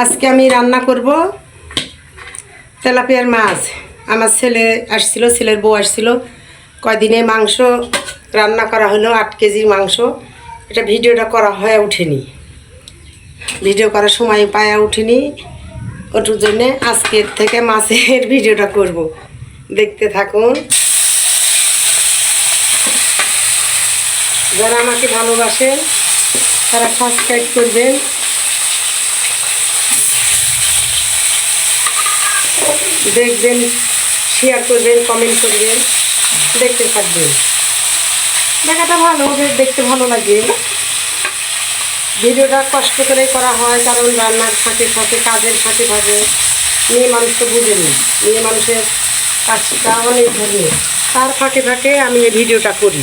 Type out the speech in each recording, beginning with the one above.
আজকে আমি রান্না করব তেলাপিয়ার মাছ। আমার ছেলে আসছিল, ছেলের বউ আসছিল। কয়দিনে মাংস রান্না করা হলো, আট কেজির মাংস। এটা ভিডিওটা করা হয়ে ওঠেনি। ভিডিও করার সময় পায়া ওঠেনি ওটার জন্যে আজকের থেকে মাছের ভিডিওটা করব। দেখতে থাকুন। যারা আমাকে ভালোবাসেন, তারা সাবস্ক্রাইব করবেন। দেখবেন শেয়ার করবেন কমেন্ট করবেন, দেখতে থাকবেন। দেখাটা ভালো দেখতে ভালো লাগে। ভিডিওটা কষ্ট করে করা হয়, কারণ রান্নার ফাঁকে ফাঁকে, কাজের ফাঁকে ফাঁকে। মেয়ে মানুষ তো বুঝেনি মেয়ে মানুষের কাজটা অনেক ধরনের তার ফাঁকে ফাঁকে আমি এই ভিডিওটা করি।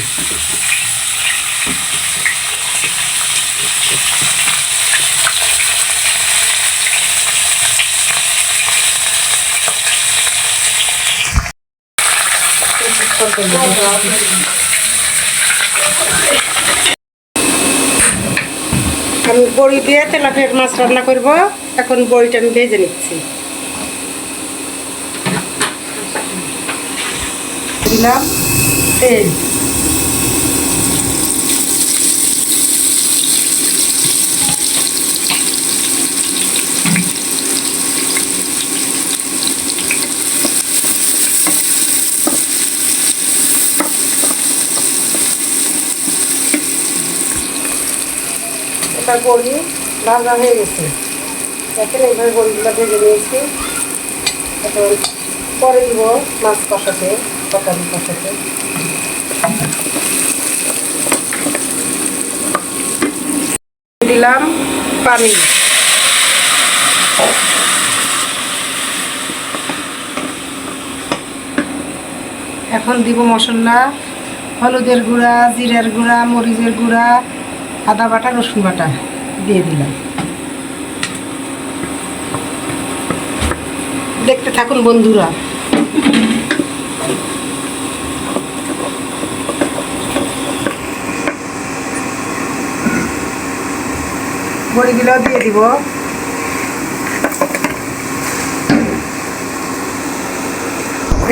আমি বড়ি দিয়ে তেলাপিয়ার মাছ রান্না করব। এখন বড়িটা আমি ভেজে নিচ্ছি। দিলাম এটা বড়ি ভাজা হয়ে গেছে। দেখেন এইভাবে বড়িগুলো ভেজে নিয়েছি। এখন পরে দিব মাছ কষাতে, তরকারি কষাতে। দিলাম পানি। এখন দিব মশলা, হলুদের গুঁড়া, জিরার গুঁড়া, মরিচের গুঁড়া আদা বাটা, রসুন বাটা দিয়ে দিলাম। দেখতে থাকুন বন্ধুরা। বড়িগুলো দিয়ে দিব।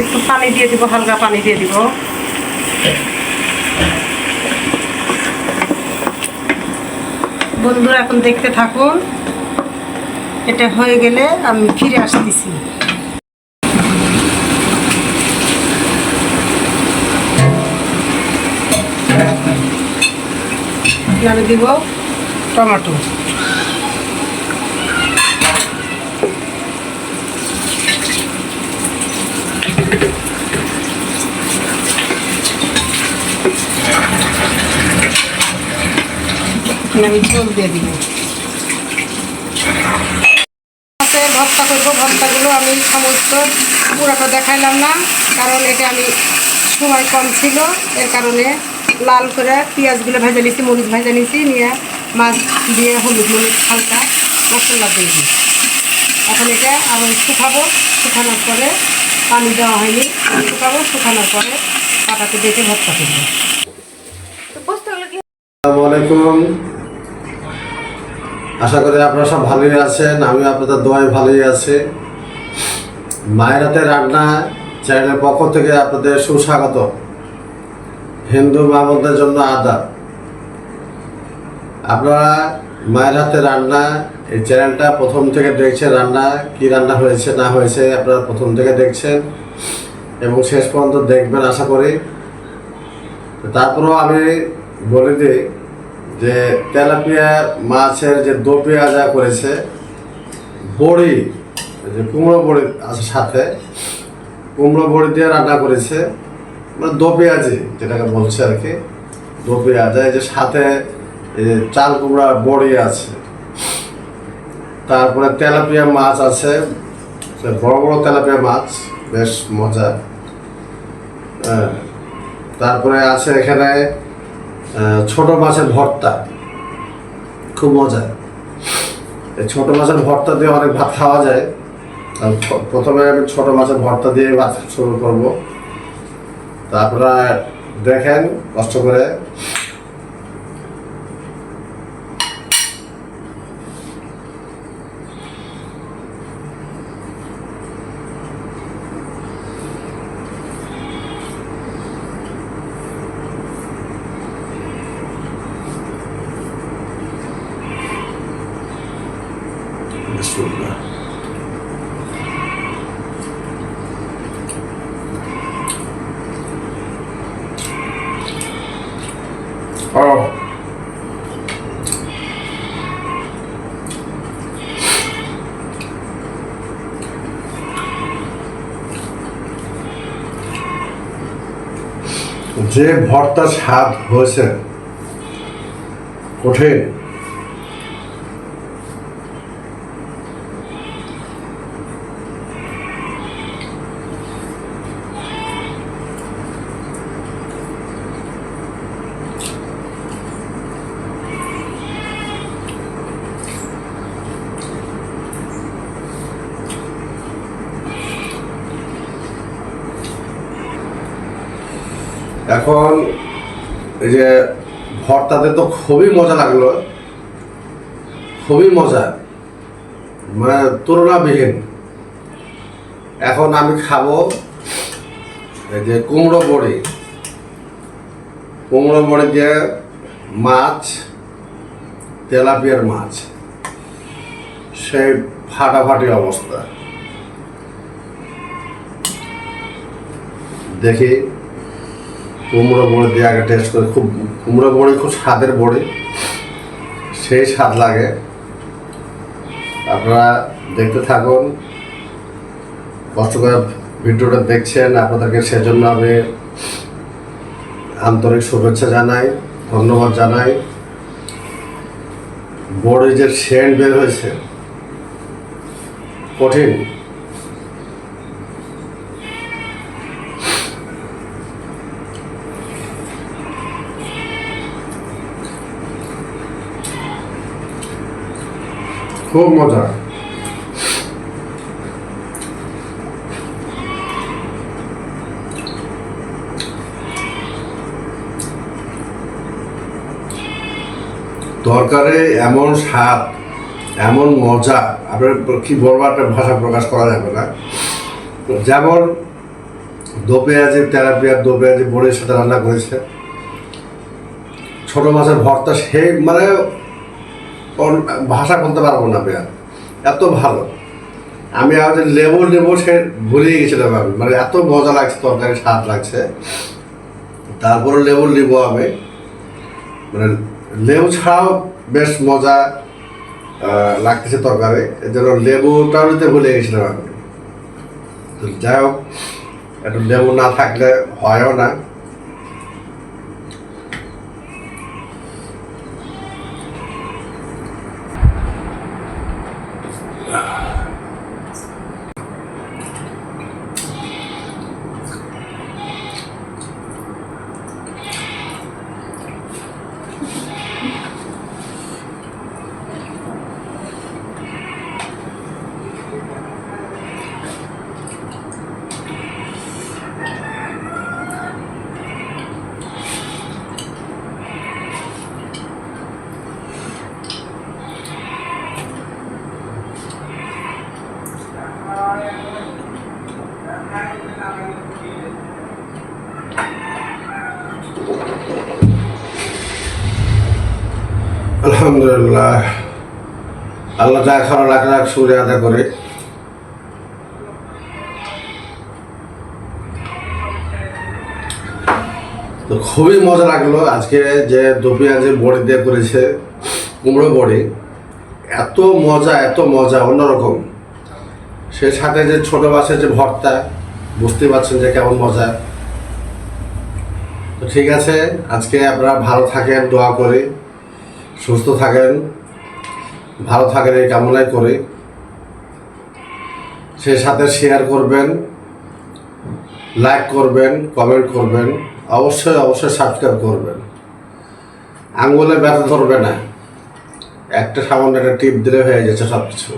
একটু পানি দিয়ে দিব, হালকা পানি দিয়ে দিব। বন্ধুরা এখন দেখতে থাকুন। এটা হয়ে গেলে আমি ফিরে আসতেছি। আমি দিব টমেটো। এখন আমি ঝোল দিয়ে দিব। মাছের ভর্তা করব ভর্তাগুলো আমি সমস্ত পুরাটা দেখাইলাম না কারণ এটা আমি সময় কম ছিল এর কারণে লাল করে পেঁয়াজগুলো ভেজে নিয়েছি মরিচ ভেজে নিয়েছি নিয়ে মাছ দিয়ে হলুদ মরিচ হালকা মশলা দিয়ে দিই এখন এটা আমি শুকাবো শুকানোর পরে পানি দেওয়া হয়নি শুকাবো শুকানোর পরে পাটাতে দেখে ভর্তা করব। আসসালামু আলাইকুম। আশা করি আপনারা সব ভালোই আছেন আমি আপনাদের দোয়ায় ভালোই আছি। মায়ের হাতে রান্না চ্যানেলের পক্ষ থেকে আপনাদের সুস্বাগত হিন্দু মামদের জন্য আদাব। আপনারা মায়ের হাতে রান্না, এই চ্যানেলটা প্রথম থেকে দেখছেন রান্না, কি রান্না হয়েছে, না হয়েছে আপনারা প্রথম থেকে দেখছেন। এবং শেষ পর্যন্ত দেখবেন, আশা করি। তারপরেও আমি বলে দিই যে তেলাপিয়া মাছের যে দো পেঁয়াজা করেছে, বড়ি যে কুমড়ো বড়ি আছে সাথে, কুমড়ো বড়ি দিয়ে রান্না করেছে মানে দো যেটাকে বলছে আর কি দো পেঁয়াজা যে সাথে চাল কুমড়া বড়ি আছে তারপরে তেলাপিয়া মাছ আছে বড় বড় তেলাপিয়া মাছ, বেশ মজা হ্যাঁ। তারপরে আছে এখানে ছোট মাছের ভর্তা। খুব মজা। এই ছোট মাছের ভর্তা দিয়ে অনেক ভাত খাওয়া যায়। প্রথমে আমি ছোট মাছের ভর্তা দিয়ে ভাত শুরু করব। তারপরে দেখেন কষ্ট করে বিসমিল্লাহ ও যে ভর্তা স্বাদ হয়েছে কঠিন। এখন এই যে ভর্তাতে তো খুবই মজা লাগল। খুবই মজা। মানে তুলনাবিহীন। এখন আমি খাব এই যে কুমড়ো বড়ি। কুমড়ো বড়ি দিয়ে মাছ, তেলাপিয়ার মাছ। সেই ফাটাফাটি অবস্থা। দেখি। কুমড়ো বড়ি দিয়ে আগে টেস্ট করে, খুব কুমড়ো বড়ি খুব স্বাদের বড়ি। সেই স্বাদ লাগে। আপনারা দেখতে থাকুন। কষ্ট করে ভিডিওটা দেখছেন, আপনাদেরকে সেজন্য আমি আন্তরিক শুভেচ্ছা জানাই, ধন্যবাদ জানাই। বড়ি যে সেন্ট বের হয়েছে, কঠিন। খুব মজা। তরকারি এমন স্বাদ, এমন মজা, আপনার কি বলব একটা ভাষা প্রকাশ করা যাবে না। যেমন দো পেঁয়াজি তেলাপিয়ার দো পেঁয়াজি বড়ির সাথে রান্না করেছে। ছোট মাছের ভর্তা সেই মানে ভাষা বলতে পারব না পেঁয়াজ এত ভালো। আমি আজ লেবু লেবু সে ভুলিয়ে গেছিলাম আমি। মানে এত মজা লাগছে তরকারি স্বাদ লাগছে। তারপরে লেবু নিবো আমি। মানে লেবু ছাড়াও বেশ মজা লাগতেছে তরকারি। এর জন্য লেবুটাও নিতে ভুলে গেছিলাম আমি। যাই হোক, একটু লেবু না থাকলে হয়ও না। আলহামদুলিল্লাহ। আল্লাহ যা খাওয়া লাখ লাখ সুরে আদায় করে। তো খুবই মজা লাগল আজকে যে দুপিয়া যে বড়ি দিয়ে করেছে, কুমড়ো বড়ি। এত মজা এত মজা, অন্যরকম। সে সাথে যে ছোট মাছের যে ভর্তা বুঝতে পারছেন যে কেমন মজা। তো ঠিক আছে, আজকে আপনারা ভালো থাকেন, দোয়া করি। সুস্থ থাকেন, ভালো থাকেন এই কামনাই করে। সেই সাথে শেয়ার করবেন লাইক করবেন কমেন্ট করবেন, অবশ্যই অবশ্যই সাবস্ক্রাইব করবেন। আঙ্গুলে ব্যথা ধরবে না। একটা সামান্য একটা টিপ দিলে হয়ে যাচ্ছে সব কিছু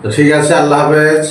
তো ঠিক আছে, আল্লাহ হাফেজ।